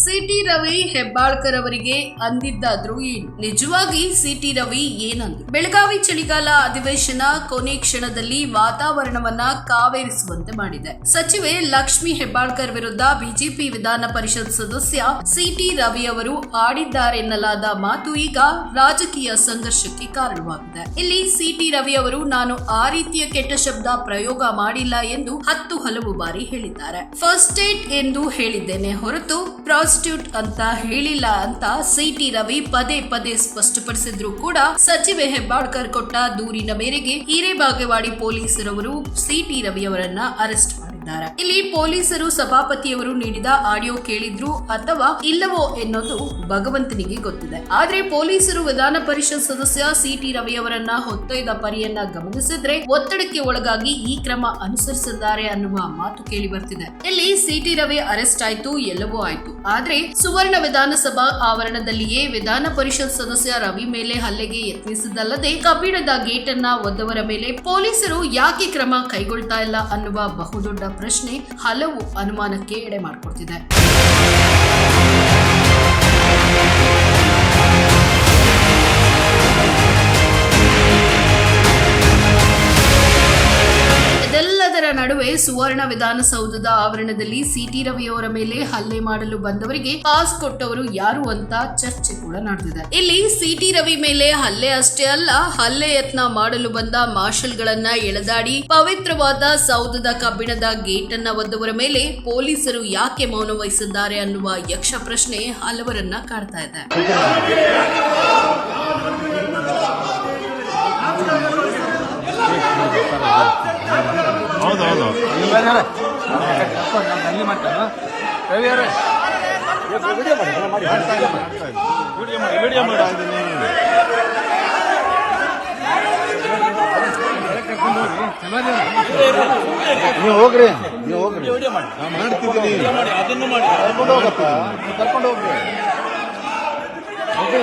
City Ravi Hebbalkar ಅವರಿಗೆ ಅಂದಿದ್ದಾದ್ರೂ ಏನು ನಿಜವಾಗಿ ಸಿಟಿ ರವಿ ಏನಂದ್ರು? ಬೆಳಗಾವಿ ಚಳಿಗಾಲ ಅಧಿವೇಶನ ಕೊನೆ ಕ್ಷಣದಲ್ಲಿ ವಾತಾವರಣವನ್ನ ಕಾವೇರಿಸುವಂತೆ ಮಾಡಿದೆ. ಸಚಿವೆ ಲಕ್ಷ್ಮಿ ಹೆಬ್ಬಾಳ್ಕರ್ ವಿರುದ್ಧ ಬಿಜೆಪಿ ವಿಧಾನ ಪರಿಷತ್ ಸದಸ್ಯ ಸಿಟಿ ರವಿ ಅವರು ಆಡಿದ್ದಾರೆನ್ನಲಾದ ಮಾತು ಈಗ ರಾಜಕೀಯ ಸಂಘರ್ಷಕ್ಕೆ ಕಾರಣವಾಗಿದೆ. ಇಲ್ಲಿ ಸಿಟಿ ರವಿ ಅವರು, ನಾನು ಆ ರೀತಿಯ ಕೆಟ್ಟ ಶಬ್ದ ಪ್ರಯೋಗ ಮಾಡಿಲ್ಲ ಎಂದು ಹತ್ತು ಹಲವು ಬಾರಿ ಹೇಳಿದ್ದಾರೆ. ಫಸ್ಟ್ ಏಡ್ ಎಂದು ಹೇಳಿದ್ದೇನೆ ಹೊರತು ಪ್ರಾಸ್ಟಿಟ್ಯೂಟ್ ಅಂತ ಹೇಳಿಲ್ಲ ಅಂತ ಸಿಟಿ ರವಿ ಪದೇ ಪದೇ ಸ್ಪಷ್ಟಪಡಿಸಿದ್ರು ಕೂಡ ಸಚಿವೆ ಹೆಬ್ಬಾಳ್ಕರ್ ಕೊಟ್ಟ ದೂರಿನ ಮೇರೆಗೆ ಹಿರೇಬಾಗೇವಾಡಿ ಪೊಲೀಸರವರು ಸಿಟಿ ರವಿ ಅವರನ್ನ ಅರೆಸ್ಟ್ ಇಲ್ಲಿ ಪೊಲೀಸರು ಸಭಾಪತಿಯವರು ನೀಡಿದ ಆಡಿಯೋ ಕೇಳಿದ್ರು ಅಥವಾ ಇಲ್ಲವೋ ಎನ್ನೋದು ಭಗವಂತನಿಗೆ ಗೊತ್ತಿದೆ. ಆದ್ರೆ ಪೊಲೀಸರು ವಿಧಾನ ಪರಿಷತ್ ಸದಸ್ಯ ಸಿಟಿ ರವಿಯವರನ್ನ ಹೊತ್ತೊಯ್ದ ಪರಿಯನ್ನ ಗಮನಿಸಿದ್ರೆ ಒತ್ತಡಕ್ಕೆ ಒಳಗಾಗಿ ಈ ಕ್ರಮ ಅನುಸರಿಸಿದ್ದಾರೆ ಅನ್ನುವ ಮಾತು ಕೇಳಿ ಬರ್ತಿದೆ. ಇಲ್ಲಿ ಸಿಟಿ ರವಿ ಅರೆಸ್ಟ್ ಆಯ್ತು, ಎಲ್ಲವೂ ಆಯ್ತು. ಆದ್ರೆ ಸುವರ್ಣ ವಿಧಾನಸಭಾ ಆವರಣದಲ್ಲಿಯೇ ವಿಧಾನ ಪರಿಷತ್ ಸದಸ್ಯ ರವಿ ಮೇಲೆ ಹಲ್ಲೆಗೆ ಯತ್ನಿಸಿದ್ದಲ್ಲದೆ ಕಬ್ಬಿಣದ ಗೇಟ್ ಅನ್ನ ಒದ್ದವರ ಮೇಲೆ ಪೊಲೀಸರು ಯಾಕೆ ಕ್ರಮ ಕೈಗೊಳ್ತಾ ಇಲ್ಲ ಅನ್ನುವ ಬಹುದೊಡ್ಡ ಪ್ರಶ್ನೆ ಹಲವು ಅನುಮಾನಕ್ಕೆ ಎಡೆ ಮಾಡಿಕೊಡ್ತಿದೆ. ಸುವರ್ಣ ವಿಧಾನಸೌಧದ ಆವರಣದಲ್ಲಿ ಸಿಟಿ ರವಿಯವರ ಮೇಲೆ ಹಲ್ಲೆ ಮಾಡಲು ಬಂದವರಿಗೆ ಪಾಸ್ ಕೊಟ್ಟವರು ಯಾರು ಅಂತ ಚರ್ಚೆ ಕೂಡ ನಡೆದಿದೆ ಇಲ್ಲಿ ಸಿಟಿ ರವಿ ಮೇಲೆ ಹಲ್ಲೆ ಅಷ್ಟೇ ಅಲ್ಲ ಹಲ್ಲೆ ಯತ್ನ ಮಾಡಲು ಬಂದ ಮಾರ್ಷಲ್ ಗಳನ್ನ ಎಳೆದಾಡಿ ಪವಿತ್ರವಾದ ಸೌಧದ ಕಬ್ಬಿಣದ ಗೇಟ್ ಅನ್ನ ಒದ್ದವರ ಮೇಲೆ ಪೊಲೀಸರು ಯಾಕೆ ಮೌನ ವಹಿಸಿದ್ದಾರೆ ಅನ್ನುವ ಯಕ್ಷ ಪ್ರಶ್ನೆ ಹಲವರನ್ನ ಕಾಡ್ತಾ ಇದೆ ಹೌದು ಅಲ್ಲಿ ಮಾಡ್ತಾನ ರವಿ ಅವರೇ ವಿಡಿಯೋ ಮಾಡಿ ವಿಡಿಯೋ ಮಾಡಿ ವಿಡಿಯೋ ಮಾಡಿ ನೀವು ಹೋಗ್ರಿ ನೀವು ಹೋಗ್ರಿ. ಮಾಡ್ತಿದ್ದೀನಿ. ಅದನ್ನು ಮಾಡಿ. ಕರ್ಕೊಂಡು ಹೋಗಪ್ಪ ನೀವು ಕರ್ಕೊಂಡು ಹೋಗ್ರಿ ಹೋಗ್ರಿ.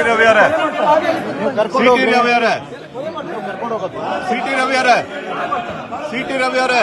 ಸಿಟಿ ರವಿ ಅವರೇ. ಸಿಟಿ ರವಿ ಅವರೇ. ಸಿಟಿ ರವಿ ಅವರೇ. ಸಿಟಿ ರವಿ ಅವರೇ.